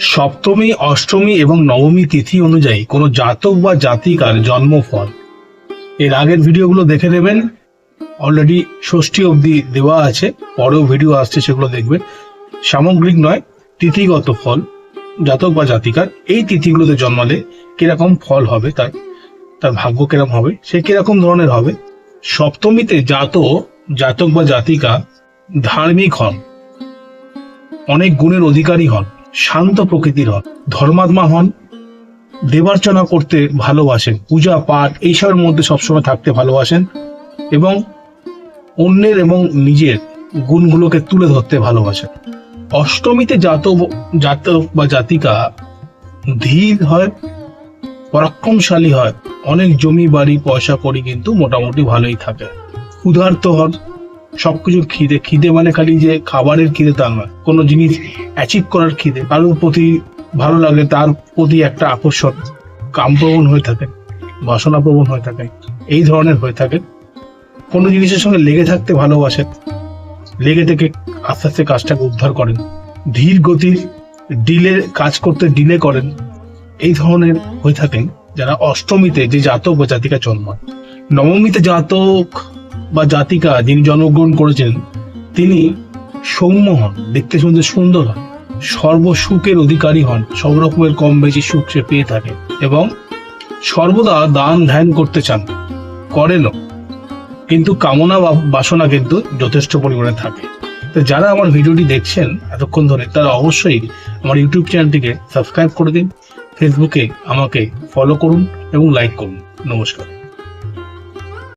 সপ্তমী, অষ্টমী এবং নবমী তিথি অনুযায়ী কোনো জাতক বা জাতিকার জন্মফল। এর আগের ভিডিওগুলো দেখে নেবেন। অলরেডি ষষ্ঠী অবধি দেওয়া আছে। পরেও ভিডিও আসছে, সেগুলো দেখবেন। সামগ্রিক নয়, তিথিগত ফল, জাতক বা জাতিকার। এই তিথিগুলোতে জন্মালে কীরকম ফল হবে, তার তার ভাগ্য কীরকম হবে, সে কীরকম ধরনের হবে? সপ্তমীতে জাত, জাতক বা জাতিকা ধার্মিক হন। অনেক গুণের অধিকারী হন। শান্ত প্রকৃতির হন। ধর্মাত্মা হন, দেবার্চনা করতে ভালোবাসেন, পূজা, পাঠ এইসবের মধ্যে সবসময় থাকতে ভালোবাসেন এবং অন্যের এবং নিজের গুণগুলোকে তুলে ধরতে ভালোবাসেন। অষ্টমীতে জাত জাতক বা জাতিকা ধীর হয়, পরাক্রমশালী হয়, অনেক জমি বাড়ি পয়সা করি কিন্তু মোটামুটি ভালোই থাকে। ক্ষুধার্ত হন সবকিছু খিদে। খিদে মানে খালি যে খাবারের খিদে তা নয়, কোনো জিনিস অ্যাচিভ করার খিদে। কারোর প্রতি ভালো লাগে তার প্রতি একটা আকর্ষণ কামপ্রবণ হয়ে থাকে, বাসনাপ্রবণ হয়ে থাকে, এই ধরনের হয়ে থাকে। কোনো জিনিসের সঙ্গে লেগে থাকতে ভালোবাসেন, লেগে থেকে আস্তে আস্তে কাজটাকে উদ্ধার করেন। ধীর গতির ডিলে কাজ করতে ডিলে করেন, এই ধরনের হয়ে থাকেন যারা অষ্টমীতে যে জাতক বা জাতিকা জন্মায়। নবমীতে জাতক বা জাতিকা যিনি জন্মগ্রহণ করেছেন, তিনি সৌম্য হন দেখতে শুনতে সুন্দর হন, সর্বসুখের অধিকারী হন, সব রকমের কম বেশি সুখ সে পেয়ে থাকে এবং সর্বদা দান ধ্যান করতে চান করেনও কিন্তু কামনা বা বাসনা কিন্তু যথেষ্ট পরিমাণে থাকে। তো যারা আমার ভিডিওটি দেখছেন এতক্ষণ ধরে, তারা অবশ্যই আমার ইউটিউব চ্যানেলটিকে সাবস্ক্রাইব করে দিন ফেসবুকে আমাকে ফলো করুন এবং লাইক করুন। নমস্কার।